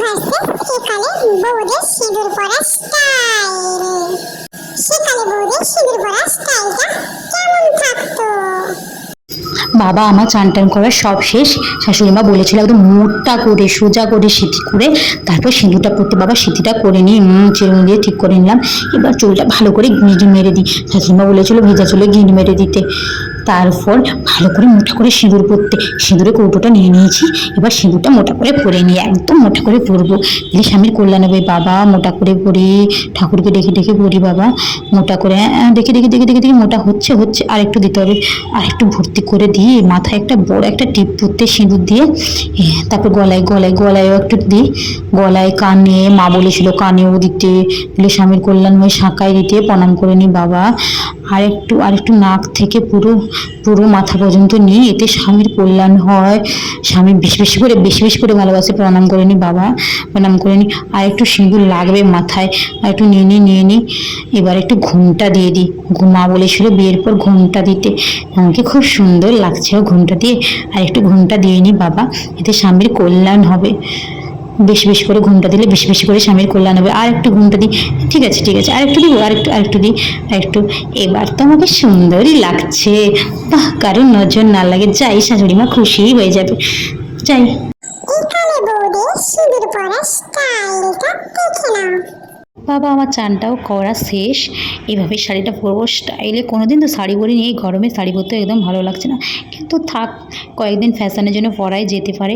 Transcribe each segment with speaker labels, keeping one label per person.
Speaker 1: Versus সেকালে বউদের সিঁদুর পরা স্টাইল
Speaker 2: বাবা আমার চান টান করার সব শেষ। শাশুড়ি মা বলেছিল একদম মোটা করে, সোজা করে সিঁথি করে, তারপর সিঁদুরটা পরতে বাবা সিঁথিটা করে নিই চিরুনি দিয়ে ঠিক করে নিলাম। এবার চুলটা ভালো করে গিঁট মেরে দিই। শাশুড়ি মা বলেছিল ভেজা চুলে গিঁট মেরে দিতে। তারপর ভালো করে মোটা করে সিঁদুর পরতে। সিঁদুরে কৌটোটা নিয়ে নিয়েছি। এবার সিঁদুরটা মোটা করে পরে নিই একদম মোটা করে পরবো। দিলে স্বামীর কল্যাণ হবে। বাবা মোটা করে পরি, ঠাকুরকে ডেকে ডেকে পড়ি বাবা। মোটা করে দেখে দেখে দেখে দেখে দেখে মোটা হচ্ছে হচ্ছে আর একটু দিতে হবে। আর একটু ভর্তি করে দিয়ে মাথায় একটা বড় একটা টিপ পরতে সিঁদুর দিয়ে তারপর গলায় গলায়, গলায়ও একটু দিই। গলায় কানে, মা বলেছিল কানেও দিতে। বলে স্বামীর কল্যাণময় শাঁকায় দিতে, প্রণাম করে নি বাবা। আর একটু আর একটু নাক থেকে পুরো পুরো মাথা পর্যন্ত নিয়ে এতে স্বামীর কল্যাণ হয়। স্বামী বেশি বেশি করে, বেশি বেশি করে ভালোবাসে, প্রণাম করে নি বাবা। প্রণাম করে নি। আর একটু সিঁদুর লাগবে মাথায়, আর একটু নিয়ে নিই নিয়ে নিই এবার একটু ঘুমটা দিয়ে দিই। মা বলেছিল বিয়ের পর ঘুমটা দিতে। আমাকে খুব সুন্দর লাগছে। ও ঘুমটা দিয়ে, আর একটু ঘুমটা দিয়ে নি বাবা, এতে স্বামীর কল্যাণ হবে। বেশি বেশি করে ঘুমটা দিলে বেশি বেশি করে স্বামীর কল্যাণ হবে। আর একটু ঘুমটা দিই, ঠিক আছে ঠিক আছে আর একটু দিব আর একটু আর একটু দিই আর একটু এবার তো আমাকে সুন্দরই লাগছে। বাহ, কারোর নজর না লাগে। যাই, শাশুড়ি মা খুশিই হয়ে যাবে। যাই।
Speaker 1: বউদের সিঁদুর পরা স্টাইলটা দেখে নাও।
Speaker 2: বাবা, আমার চানটাও করা শেষ। এভাবে শাড়িটা পরবো, স্টাইলে কোনো দিন তো শাড়ি পরি নিয়ে গরমে শাড়ি পরতে একদম ভালো লাগছে না। কিন্তু থাক, কয়েকদিন ফ্যাশনের জন্য পরাই যেতে পারে।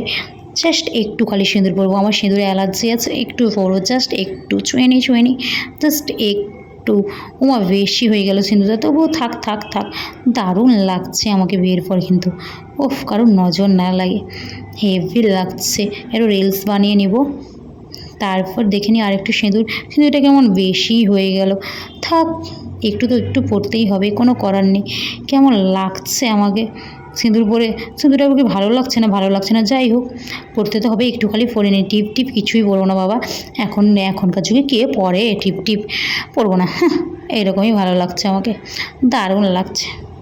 Speaker 2: জাস্ট একটু খালি সিঁদুর পরবো। আমার সিঁদুরে অ্যালার্জি আছে, একটু পরবো, জাস্ট একটু ছুঁয়ে নিই ছুঁয়ে নিই জাস্ট একটু ওমা বেশি হয়ে গেল সিঁদুরটা। তবুও থাক থাক থাক। দারুণ লাগছে আমাকে বিয়ের পর কিন্তু। ওফ কারোর নজর না লাগে। হেভি লাগছে। একটু রিলস বানিয়ে নেব। তারপর দেখে নিই আরেকটু সিঁদুর। সিঁদুরটা কেমন বেশি হয়ে গেল। থাক একটু তো একটু পড়তেই হবে কোনো করার নেই। কেমন লাগছে আমাকে সিঁদুর পরে? সিঁদুরটা আমাকে ভালো লাগছে না? ভালো লাগছে না যাই হোক। পড়তে তো হবে একটু খালি পরে নিই টিপ টিপ কিছুই পরবো না বাবা। এখন এখনকার যুগে কে পরে টিপ টিপ পরবো না। হ্যাঁ, এরকমই ভালো লাগছে আমাকে। দারুণ লাগছে।